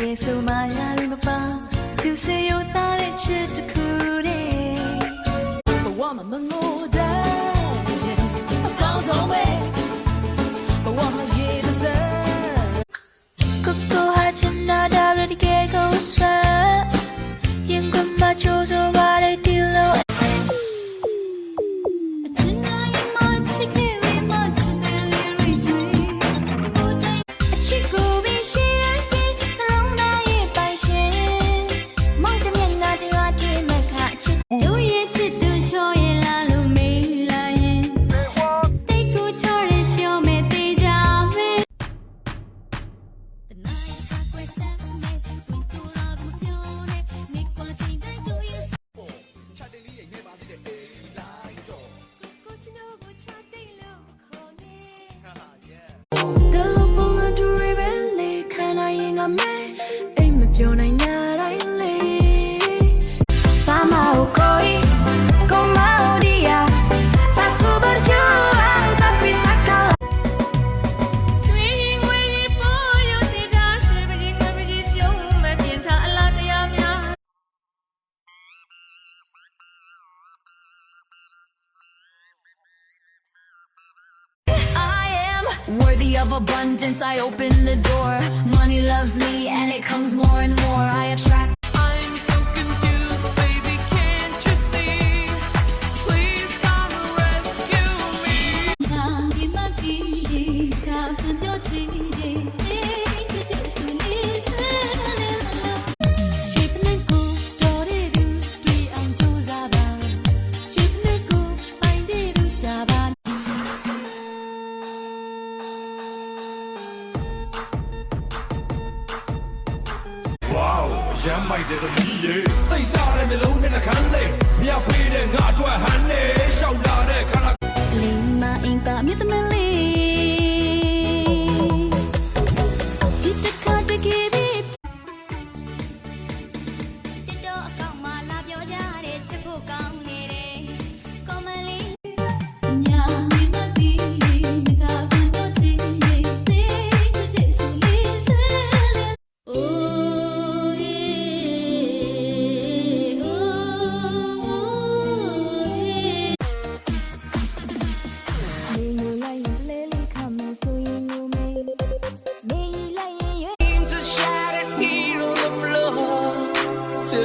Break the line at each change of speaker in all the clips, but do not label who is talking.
ကယ်ဆိုမှရရမပါသူစေရသားတဲ့ချစ်တစ်ခုတည်းဘဝမှာမငိုတဲ့ရင်အကောင်းဆုံးပဲဘဝမှာရေတစ်စက်
ကိုကိုဟာချင်တာဒါရဒီကေကိုဆာရင်ကမချိုးဆိုပါ
worthy of abundance. I open the door.
ရ
မ်းမိုက်တဲ့သမီးရေသိတာတဲ့မျိုးလုံးနဲ့နှခမ်းလေးမြောက်ဖေးတဲ့ငါအတွက်ဟန်နေရှောက်လာတဲ့ခန္ဓာ
လင်းမအင်ပါမြတ်သမလေးဒီတခါတကယ်ပြီတစ်တော့အကောင်မှလာပြောကြတဲ့ချစ်ဖို့ကောင်း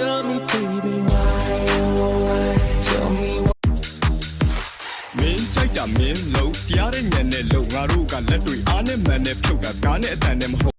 Tell me, baby, why, oh, why? Tell me why.
မင်းကြိုက်တာမင်းလုံးတရားတဲ့ညံနဲ့လုံးငါတို့ကလက်တွေအားနဲ့မှန်နဲ့ဖြုတ်တာစကားနဲ့အတန်နဲ့မဟုတ်